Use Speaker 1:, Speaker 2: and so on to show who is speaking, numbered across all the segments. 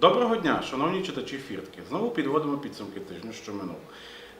Speaker 1: Доброго дня, шановні читачі фіртки. Знову підводимо підсумки тижню, що минув.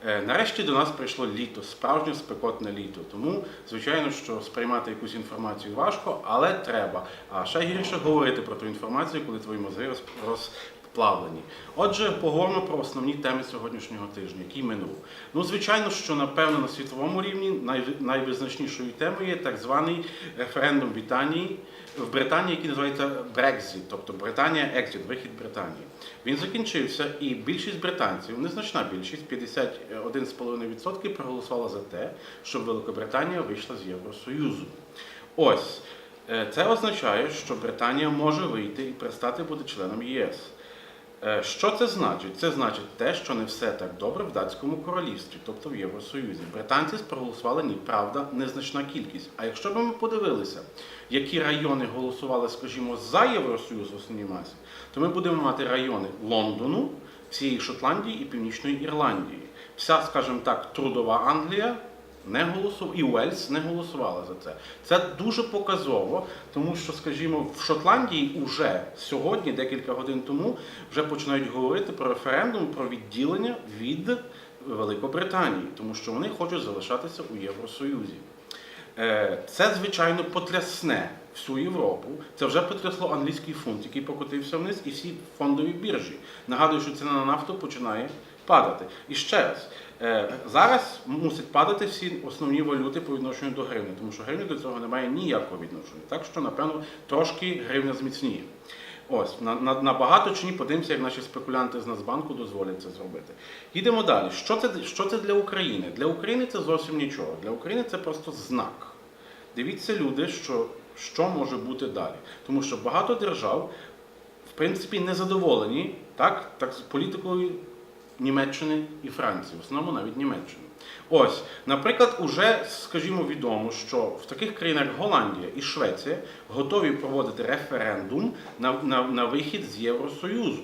Speaker 1: Е, Нарешті до нас прийшло літо, справжнє спекотне літо. Тому, звичайно, що сприймати якусь інформацію важко, але треба. А ще гірше говорити про ту інформацію, коли твої мозги роз- розплавлені. Отже, поговоримо про основні теми сьогоднішнього тижня, який минув. Ну, звичайно, що напевно на світовому рівні най- найвизначнішою темою є так званий референдум Британії, в Британії, який називається Brexit, тобто Британія Екзит, вихід Британії. Він закінчився, і більшість британців, незначна більшість, 51,5% проголосувала за те, щоб Великобританія вийшла з Євросоюзу. Ось е, це означає, що Британія може вийти і перестати бути членом ЄС. Е, Що це значить? Це значить те, що не все так добре в датському королівстві, тобто в Євросоюзі. Британці проголосували ні, правда, незначна кількість. А якщо б ми подивилися, які райони голосували, скажімо, за Євросоюз в основній масі, то ми будемо мати райони Лондону, всієї Шотландії і Північної Ірландії. Вся, скажімо так, трудова Англія не голосував і Уельс не голосувала за це. Це дуже показово, тому що, скажімо, в Шотландії вже сьогодні, декілька годин тому, вже починають говорити про референдум про відділення від Великобританії, тому що вони хочуть залишатися у Євросоюзі. Е, Це, звичайно, потрясне всю Європу. Це вже потрясло англійський фунт, який покотився вниз, і всі фондові біржі. Нагадую, що ціна на нафту починає падати. І ще раз, е, зараз мусять падати всі основні валюти по відношенню до гривні, тому що гривня до цього не має ніякого відношення. Так що, напевно, трошки гривня зміцніє. Ось на, на, на багато чи ні, подивимося, як наші спекулянти з Нацбанку дозволять це зробити. Їдемо далі. Що це, що це для України? Для України це зовсім нічого. Для України це просто знак. Дивіться, люди, що, що може бути далі. Тому що багато держав, в принципі, не задоволені так, так, з політикою Німеччини і Франції, в основному навіть Німеччини. Ось, наприклад, уже, скажімо, відомо, що в таких країнах як Голландія і Швеція готові проводити референдум на, на, на вихід з Євросоюзу.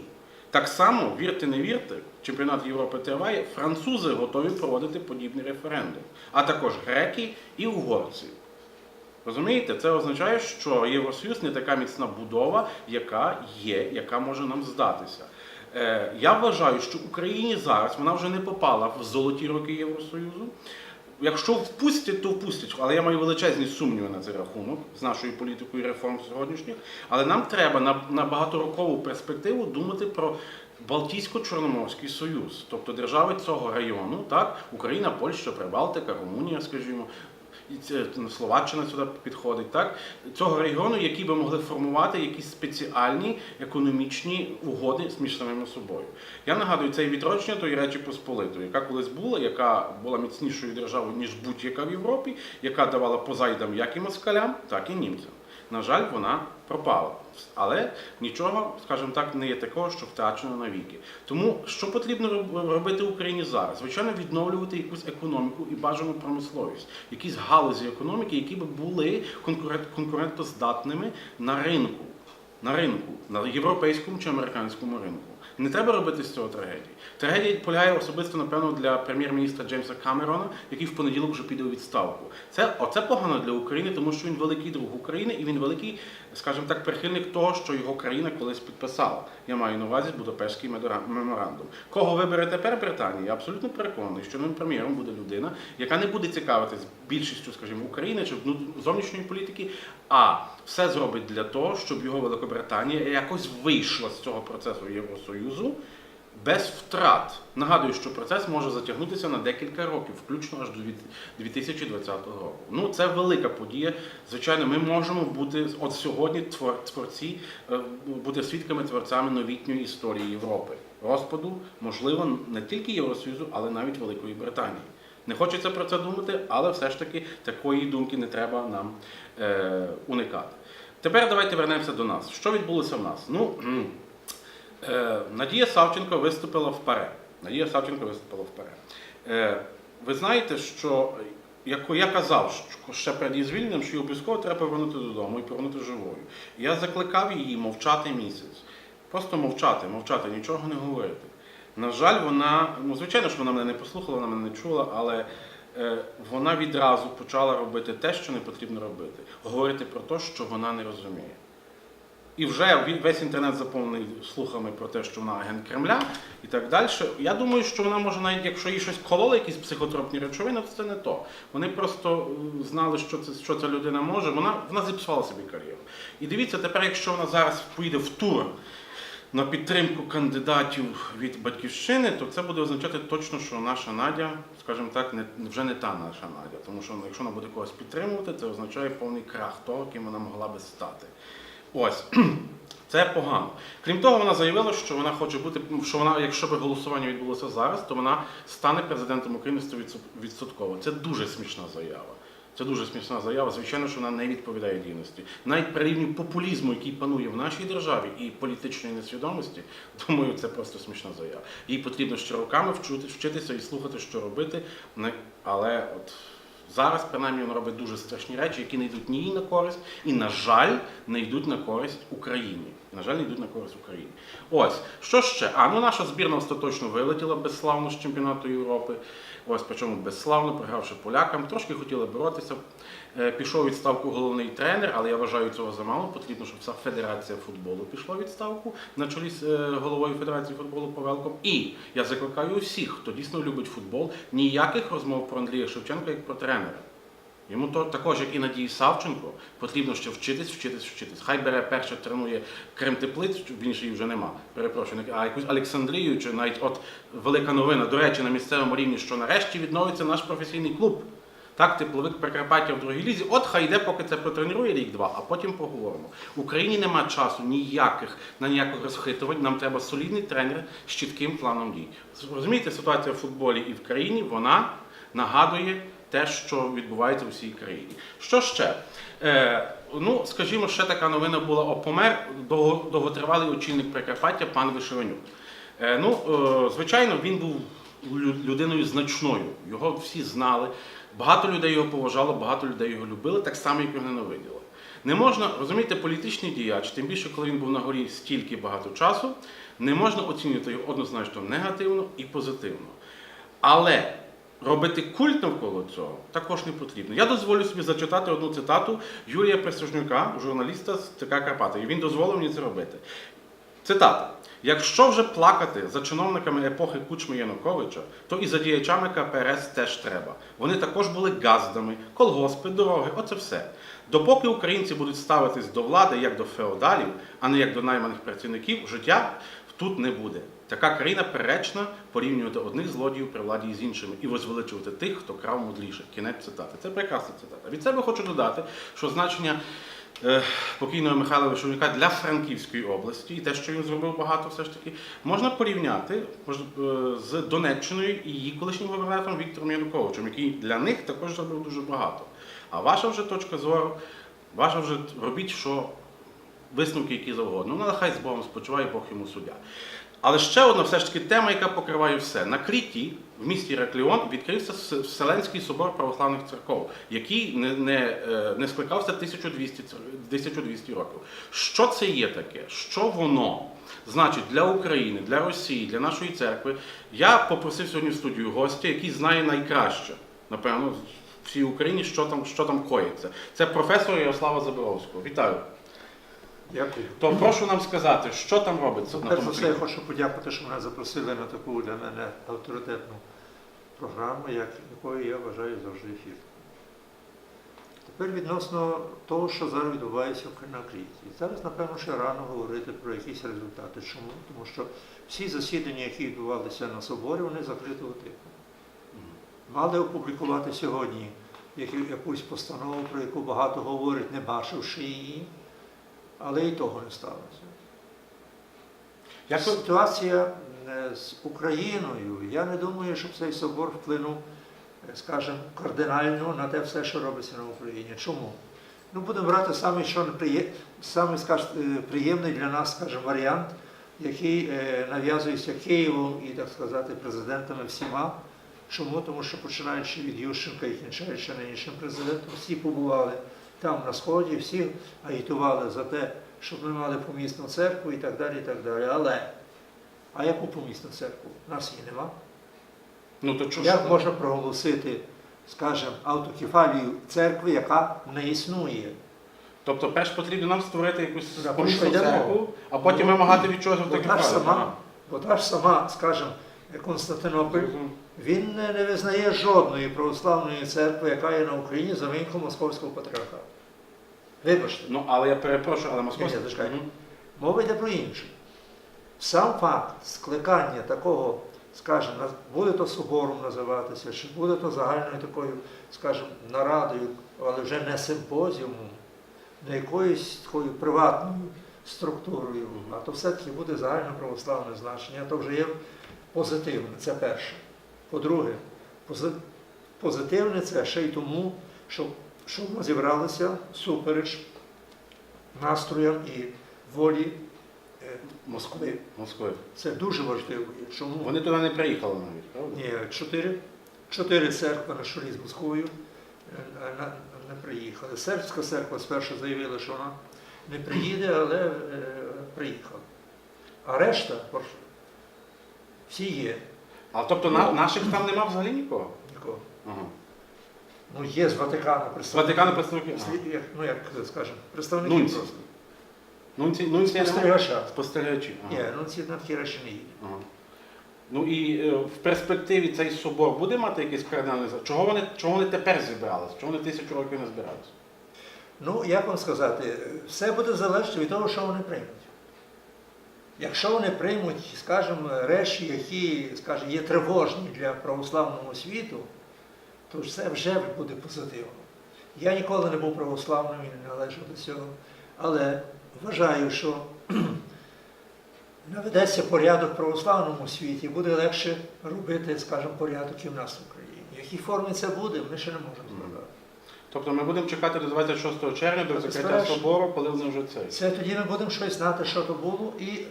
Speaker 1: Так само, вірте, не вірте, чемпіонат Європи триває, французи готові проводити подібний референдум, а також греки і угорці. Розумієте, це означає, що Євросоюз не така міцна будова, яка є, яка може нам здатися. Е, Я вважаю, що Україні зараз вона вже не попала в золоті роки Євросоюзу. Якщо впустять, то впустять. Але я маю величезні сумніви на цей рахунок з нашою політикою реформ сьогоднішніх. Але нам треба на, на багаторокову перспективу думати про Балтійсько-Чорноморський союз, тобто держави цього району, так, Україна, Польща, Прибалтика, Румунія, скажімо. Словаччина сюди підходить, так цього регіону, які би могли формувати якісь спеціальні економічні угоди між самими собою. Я нагадую, це і відродження тої речі Посполитої, яка колись була, яка була міцнішою державою ніж будь-яка в Європі, яка давала позайдам як і москалям, так і німцям. На жаль, вона пропала. Але нічого, скажімо так, не є такого, що втрачено навіки. Тому що потрібно робити Україні зараз? Звичайно, відновлювати якусь економіку і бажану промисловість, якісь галузі економіки, які б були конкурент- конкурентоздатними на ринку, на ринку, на європейському чи американському ринку. Не треба робити з цього трагедії. Трагедія полягає особисто, напевно, для прем'єр-міністра Джеймса Камерона, який в понеділок вже піде у відставку. Це оце погано для України, тому що він великий друг України і він великий, скажімо так, прихильник того, що його країна колись підписала. Я маю на увазі Будапештський меморандум. Кого вибере тепер Британія? Я абсолютно переконаний, що новим прем'єром буде людина, яка не буде цікавитись більшістю, скажімо, України чи зовнішньої політики, а все зробить для того, щоб його Великобританія якось вийшла з цього процесу Євросоюзу без втрат. Нагадую, що процес може затягнутися на декілька років, включно аж до від- 2020 року. Ну це велика подія. Звичайно, ми можемо бути от сьогодні твор- творці, е, бути свідками творцями новітньої історії Європи. Розпаду, можливо, не тільки Євросоюзу, але навіть Великої Британії. Не хочеться про це думати, але все ж таки такої думки не треба нам е, уникати. Тепер давайте вернемося до нас. Що відбулося в нас? Ну, Надія Савченко виступила в ПАРЕ. Надія Савченко виступила в ПАРЕ. Е, ви знаєте, що як я казав що ще перед її звільненням, що її обов'язково треба повернути додому і повернути живою. Я закликав її мовчати місяць. Просто мовчати, мовчати, нічого не говорити. На жаль, вона, ну звичайно, що вона мене не послухала, вона мене не чула, але е, вона відразу почала робити те, що не потрібно робити. Говорити про те, що вона не розуміє. І вже весь інтернет заповнений слухами про те, що вона агент Кремля і так далі. Я думаю, що вона може навіть, якщо їй щось кололи, якісь психотропні речовини, то це не то. Вони просто знали, що це що ця людина може. Вона вона зіпсувала собі кар'єру. І дивіться, тепер, якщо вона зараз поїде в тур на підтримку кандидатів від батьківщини, то це буде означати точно, що наша Надя, скажімо так, не вже не та наша Надя. Тому що якщо вона буде когось підтримувати, це означає повний крах того, ким вона могла би стати. Ось. Це погано. Крім того, вона заявила, що вона хоче бути, що вона, якщо б голосування відбулося зараз, то вона стане президентом України 100%. Це дуже смішна заява. Це дуже смішна заява. Звичайно, що вона не відповідає дійсності. Навіть при рівні популізму, який панує в нашій державі, і політичної несвідомості, думаю, це просто смішна заява. Їй потрібно ще роками вчути, вчитися і слухати, що робити. Але от зараз, принаймні, він робить дуже страшні речі, які не йдуть ні їй на користь, і, на жаль, не йдуть на користь Україні. На жаль, не йдуть на користь Україні. Ось що ще? А ну наша збірна остаточно вилетіла безславно з чемпіонату Європи. Ось причому безславно, програвши полякам. Трошки хотіли боротися. Е, Пішов відставку головний тренер, але я вважаю цього замало. Потрібно, щоб вся федерація футболу пішла відставку на чолі з е, головою Федерації футболу Павелком. І я закликаю усіх, хто дійсно любить футбол, ніяких розмов про Андрія Шевченка як про тренера. Йому то також, як і Надії Савченко, потрібно ще вчитись, вчитись, вчитись. Хай бере перше тренує Крем Теплиць, він її вже нема. Перепрошую, а якусь Олександрію чи навіть от велика новина. До речі, на місцевому рівні, що нарешті відновиться наш професійний клуб. Так, тепловик Прикарпаття в другій лізі. От хай йде, поки це протренує рік-два, а потім поговоримо. В Україні нема часу ніяких на ніяких розхитувань. Нам треба солідний тренер з чітким планом дій. Розумієте, ситуація в футболі і в країні вона нагадує те, що відбувається у всій країні. Що ще? Е, ну, скажімо, ще така новина була о помер довго- довготривалий очільник Прикарпаття пан Вишиванюк. Е, ну, е, звичайно, він був людиною значною. Його всі знали. Багато людей його поважало, багато людей його любили, так само, як його ненавиділи. Не можна, розумієте, політичний діяч, тим більше, коли він був на горі стільки багато часу, не можна оцінювати його однозначно негативно і позитивно. Але робити культ навколо цього також не потрібно. Я дозволю собі зачитати одну цитату Юрія Присяжнюка, журналіста з ТК Карпати, і він дозволив мені це робити. Цитата. Якщо вже плакати за чиновниками епохи Кучми Януковича, то і за діячами КПРС теж треба. Вони також були газдами, колгоспи, дороги, оце все. Допоки українці будуть ставитись до влади як до феодалів, а не як до найманих працівників, життя тут не буде. Така країна перечна порівнювати одних злодіїв при владі із іншими і возвеличувати тих, хто крав мудріше. Кінець цитати. Це прекрасна цитата. Від себе хочу додати, що значення е, покійного Михайла Вишовнюка для Франківської області і те, що він зробив багато, все ж таки, можна порівняти е, з Донеччиною і її колишнім губернатором Віктором Януковичем, який для них також зробив дуже багато. А ваша вже точка зору, ваша вже робіть, що висновки, які завгодно. Ну, нехай з Богом спочиває, Бог йому суддя. Але ще одна все ж таки тема, яка покриває все. На Кріті, в місті Рекліон, відкрився Вселенський собор православних церков, який не, не, е, не скликався 1200, 1200 років. Що це є таке? Що воно значить для України, для Росії, для нашої церкви? Я попросив сьогодні в студію гостя, який знає найкраще, напевно, всій Україні, що там, що там коїться. Це професор Ярослава Заборовського. Вітаю.
Speaker 2: Дякую.
Speaker 1: То прошу нам сказати, що там робиться на
Speaker 2: Перш
Speaker 1: тому
Speaker 2: за все, я хочу подякувати, що мене запросили на таку для мене авторитетну програму, як, якою я вважаю завжди ефір. Тепер відносно того, що зараз відбувається в на Кріті. Зараз, напевно, ще рано говорити про якісь результати. Чому? Тому що всі засідання, які відбувалися на соборі, вони закритого типу. Мали опублікувати сьогодні якусь постанову, про яку багато говорять, не бачивши її, але і того не сталося.
Speaker 1: Як
Speaker 2: Ситуація е, з Україною, я не думаю, щоб цей собор вплинув, е, скажімо, кардинально на те все, що робиться на Україні. Чому? Ну, будемо брати самий, що самий скаж, е, приємний для нас, скажімо, варіант, який нав'язується Києвом і, так сказати, президентами всіма. Чому? Тому що починаючи від Ющенка і кінчаючи нинішнім президентом, всі побували там на сході, всі агітували за те, щоб ми мали помісну церкву і так далі. і так далі. Але а яку помісну церкву? Нас її нема.
Speaker 1: Ну, то чого?
Speaker 2: Як можна проголосити, скажімо, автокефалію церкви, яка не існує?
Speaker 1: Тобто, перш потрібно нам створити якусь помісну церкву, а потім
Speaker 2: Ну,
Speaker 1: вимагати від чогось
Speaker 2: Бо та ж сама, бо та ж сама, скажімо, Константинополь, він не визнає жодної православної церкви, яка є на Україні за винятком Московського патріархату. Вибачте.
Speaker 1: Ну, але я перепрошую, але
Speaker 2: ні, зачекай. Мова йде про інше. Сам факт скликання такого, скажімо, буде то собором називатися, чи буде то загальною такою, скажімо, нарадою, але вже не симпозіумом, не якоюсь такою приватною структурою, а то все-таки буде загальноправославне значення, то вже є позитивне, це перше. По-друге, позитивне це ще й тому, що, що ми зібралися супереч настроям і волі е, Москви.
Speaker 1: Москви.
Speaker 2: Це дуже важливо. Чому?
Speaker 1: Вони туди не приїхали навіть, правда?
Speaker 2: Ні, чотири, чотири церкви на чолі з Москвою е, не приїхали. Сербська церква спершу заявила, що вона не приїде, але е, приїхала. А решта, всі є.
Speaker 1: А тобто на, наших там нема взагалі нікого?
Speaker 2: Нікого.
Speaker 1: Ага.
Speaker 2: Ну, є з Ватикану
Speaker 1: З
Speaker 2: представники.
Speaker 1: Ватикану представники. Ага.
Speaker 2: Як- Ну, як скажемо, представники
Speaker 1: Нунці.
Speaker 2: просто.
Speaker 1: Нунці, нунці нема?
Speaker 2: Спостерігача.
Speaker 1: Спостерігачі. Ага.
Speaker 2: Ні, ну ці на такі речі не їдуть.
Speaker 1: Ага. Ну і е, в перспективі цей собор буде мати якийсь кардинальний за- Чого вони, чого вони тепер зібралися? Чого вони тисячу років не збиралися?
Speaker 2: Ну, як вам сказати, все буде залежати від того, що вони приймуть. Якщо вони приймуть, скажімо, речі, які, скажімо, є тривожні для православного світу, то це вже буде позитивно. Я ніколи не був православним і не належав до цього, але вважаю, що наведеться порядок в православному світі, буде легше робити, скажімо, порядок і в нас в Україні. В якій формі це буде, ми ще не можемо сказати.
Speaker 1: Тобто ми будемо чекати до 26 червня, до закриття собору, коли вони вже цей.
Speaker 2: Це тоді ми будемо щось знати, що то було, і,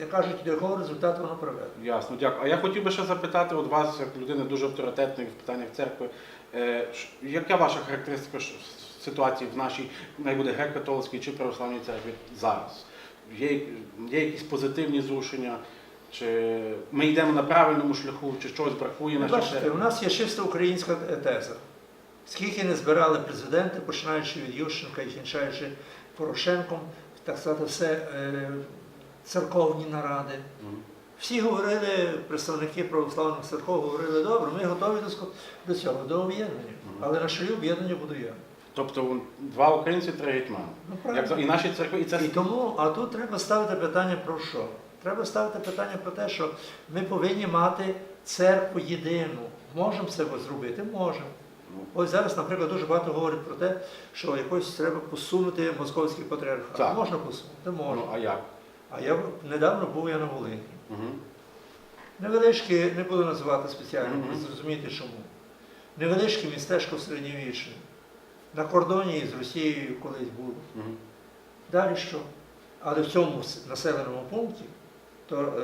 Speaker 2: як кажуть, до якого результату воно приведе.
Speaker 1: Ясно, дякую. А я хотів би ще запитати от вас, як людини дуже авторитетної в питаннях церкви, е, ш- яка ваша характеристика ш- ситуації в нашій, най буде греко-католицькій чи православній церкві зараз? Є, є якісь позитивні зрушення? Чи ми йдемо на правильному шляху, чи щось бракує нашій
Speaker 2: Бачите,
Speaker 1: церкві?
Speaker 2: у нас є чисто українська теза. Скільки не збирали президенти, починаючи від Ющенка і кінчаючи Порошенком, так сказати, все е, церковні наради. Всі говорили, представники православних церков говорили, добре, ми готові до, цього, до об'єднання. Але на чолі об'єднання буду я.
Speaker 1: Тобто два українці, три гетьмани.
Speaker 2: Ну,
Speaker 1: Як, і наші церкви, і це
Speaker 2: І тому, а тут треба ставити питання про що? Треба ставити питання про те, що ми повинні мати церкву єдину. Можемо це зробити? Можемо.
Speaker 1: Ну,
Speaker 2: Ось зараз, наприклад, дуже багато говорять про те, що якось треба посунути московський патріархат.
Speaker 1: Так.
Speaker 2: Можна посунути, можна.
Speaker 1: ну, а як?
Speaker 2: А я недавно був я на Волині.
Speaker 1: Угу.
Speaker 2: Невеличке, не буду називати спеціально,
Speaker 1: Мгм.
Speaker 2: ви зрозумієте чому. Невеличке містечко середньовічне. На кордоні з Росією колись було.
Speaker 1: Угу.
Speaker 2: Далі що? Але в цьому населеному пункті, то е,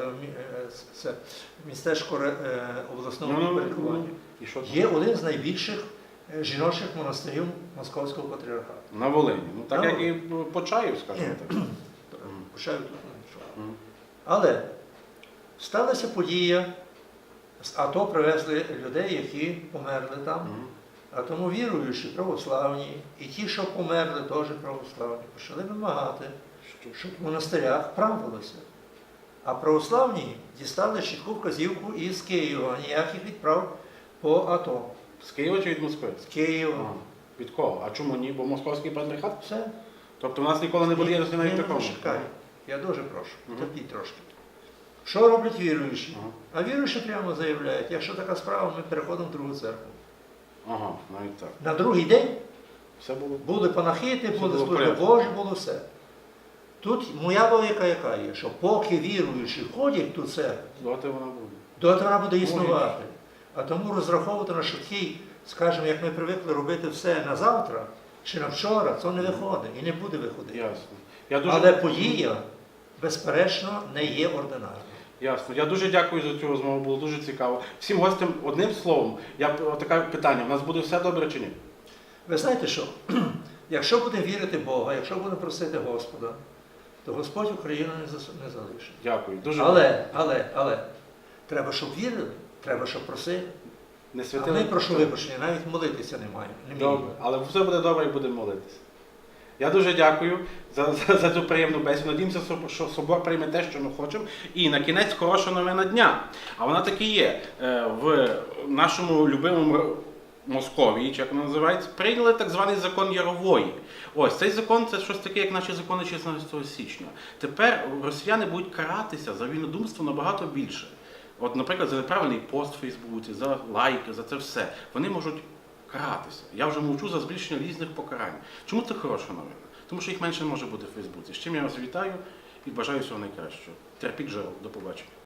Speaker 2: е, це містечко е, обласного
Speaker 1: Ну, ну,
Speaker 2: підпорядкування,
Speaker 1: І що там?
Speaker 2: є один з найбільших жіночих монастирів Московського патріархату.
Speaker 1: На Волині. Ну так
Speaker 2: На
Speaker 1: як і Почаїв, скажімо так.
Speaker 2: Почаю тут. Але сталася подія, з АТО привезли людей, які померли там. А тому віруючі православні, і ті, що померли, теж православні, почали вимагати, щоб в монастирях правилося. А православні дістали чітку вказівку із Києва, ніяких відправ по АТО.
Speaker 1: З Києва чи від Москви?
Speaker 2: З Києва.
Speaker 1: Ага. Від кого? А чому ні? Бо московський патріархат?
Speaker 2: Все.
Speaker 1: Тобто в нас ніколи не буде єдності навіть в
Speaker 2: ну,
Speaker 1: такому.
Speaker 2: Я дуже прошу, терпіть трошки. Що роблять віруючі? А віруючі прямо заявляють, якщо така справа, ми переходимо в другу церкву.
Speaker 1: Ага, навіть так.
Speaker 2: На другий день
Speaker 1: Все було.
Speaker 2: були панахити,
Speaker 1: Все
Speaker 2: були служби. Божі, було все. Тут моя логіка яка є, що поки віруючі ходять в ту церкву,
Speaker 1: Доти вона буде.
Speaker 2: доти вона буде існувати. А тому розраховувати на швидкий, скажімо, як ми привикли робити все на завтра чи на вчора, це не виходить і не буде виходити.
Speaker 1: Ясно. Я дуже...
Speaker 2: Але подія, безперечно, не є ординарною.
Speaker 1: Ясно. Я дуже дякую за цю розмову, було дуже цікаво. Всім гостям одним словом, я таке питання: у нас буде все добре чи ні?
Speaker 2: Ви знаєте що? Якщо будемо вірити Бога, якщо будемо просити Господа, то Господь Україну не залишить.
Speaker 1: Дякую. Дуже
Speaker 2: Але, але, але, треба, щоб вірили, треба, щоб просили.
Speaker 1: не
Speaker 2: А ми, прошу вибачення, навіть молитися не маємо. Не
Speaker 1: Добре. Але все буде добре і будемо молитися. Я дуже дякую за, за, за цю приємну бесіду. Надіємося, що- собор прийме те, що ми хочемо. І на кінець хороша новина дня. А вона таки є. Е, В нашому любимому Московії, чи як вона називається, прийняли так званий закон Ярової. Ось цей закон це щось таке, як наші закони 16 січня. Тепер росіяни будуть каратися за вільнодумство набагато більше. От, наприклад, за неправильний пост в Фейсбуці, за лайки, за це все. Вони можуть каратися. Я вже мовчу за збільшення різних покарань. Чому це хороша новина? Тому що їх менше може бути в Фейсбуці. З чим я вас вітаю і бажаю всього найкращого. Терпіть жару. До побачення.